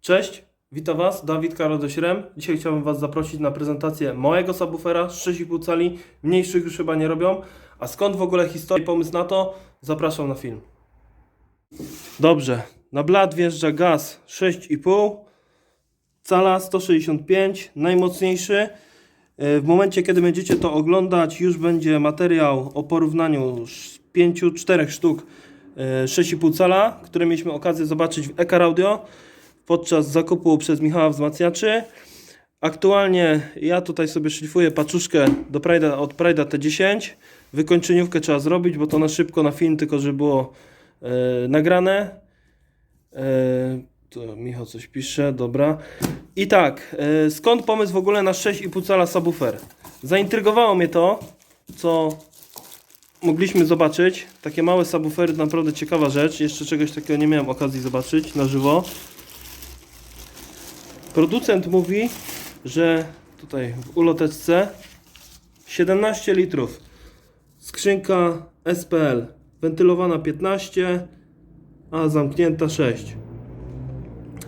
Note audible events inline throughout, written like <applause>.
Cześć, witam Was, Dawid Karodośrem. Dzisiaj chciałbym Was zaprosić na prezentację mojego subwoofera z 6,5 cali. Mniejszych już chyba nie robią. A skąd w ogóle historia i pomysł na to? Zapraszam na film. Dobrze, na blat wjeżdża gaz 6,5 cala 165, najmocniejszy. E, W momencie, kiedy będziecie to oglądać, już będzie materiał o porównaniu 5-4 sztuk 6,5 cala, które mieliśmy okazję zobaczyć w Ekar Audio podczas zakupu przez Michała Wzmacniaczy. Aktualnie ja tutaj sobie szlifuję paczuszkę do Pride'a, od Pride'a T10. Wykończeniówkę trzeba zrobić, bo to na szybko na film, tylko żeby było e, nagrane. E, to Michał coś pisze, dobra. I tak, e, skąd pomysł w ogóle na 6,5 cala subwoofer? Zaintrygowało mnie to, co mogliśmy zobaczyć. Takie małe subwoofery, naprawdę ciekawa rzecz. Jeszcze czegoś takiego nie miałem okazji zobaczyć na żywo. Producent mówi, że tutaj w uloteczce 17 litrów. Skrzynka SPL. Wentylowana 15, a zamknięta 6.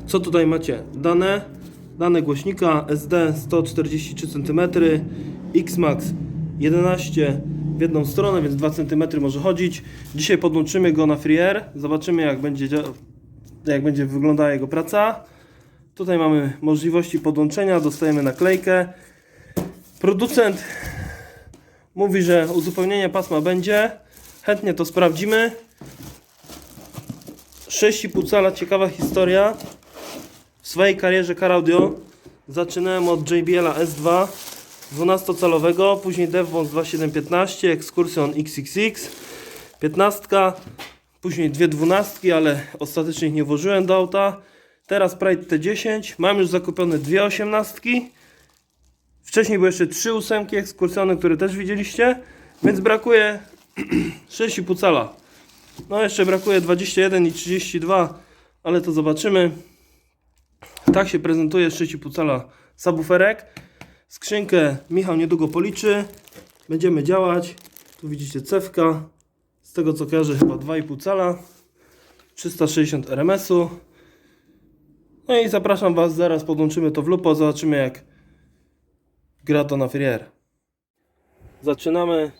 Co tutaj macie? Dane. Dane głośnika SD 143 cm, Xmax 11 w jedną stronę, więc 2 cm może chodzić. Dzisiaj podłączymy go na Freer. Zobaczymy jak będzie, jak będzie wyglądała jego praca. Tutaj mamy możliwości podłączenia, dostajemy naklejkę. Producent mówi, że uzupełnienie pasma będzie. Chętnie to sprawdzimy. 6,5 cala, ciekawa historia. W swojej karierze Car Audio zaczynałem od JBL-a S2 12-calowego, później Devons 2715, Excursion XXX 15, później dwie dwunastki, ale ostatecznie ich nie włożyłem do auta. Teraz Pride T10, mam już zakupione dwie osiemnastki. Wcześniej były jeszcze trzy ósemki ekskursjony, które też widzieliście, więc brakuje <clears throat> 6,5 cala. No jeszcze brakuje 21 i 32, ale to zobaczymy. Tak się prezentuje 6,5 cala subwooferek. Skrzynkę Michał niedługo policzy. Będziemy działać. Tu widzicie cewka. Z tego co kojarzę chyba 2,5 cala. 360 RMS-u. No i zapraszam Was, zaraz podłączymy to w lupo, zobaczymy jak gra to na Frier. Zaczynamy.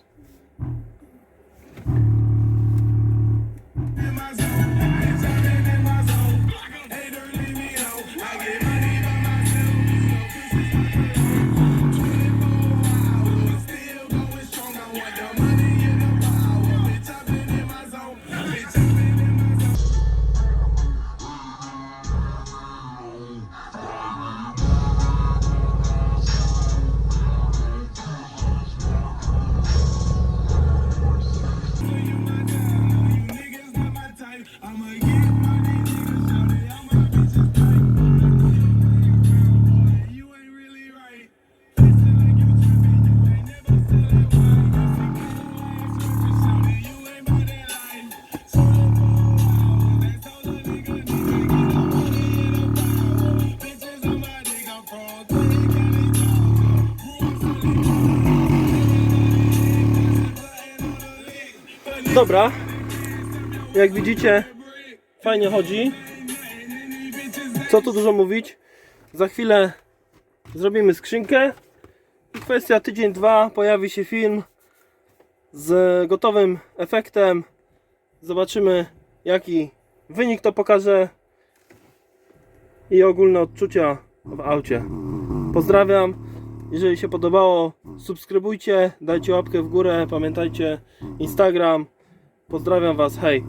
Dobra. Jak widzicie, fajnie chodzi. Co tu dużo mówić? Za chwilę zrobimy skrzynkę. I kwestia tydzień, dwa pojawi się film z gotowym efektem. Zobaczymy jaki wynik to pokaże i ogólne odczucia w aucie. Pozdrawiam. Jeżeli się podobało, subskrybujcie, dajcie łapkę w górę. Pamiętajcie Instagram. Pozdrawiam Was. Hej.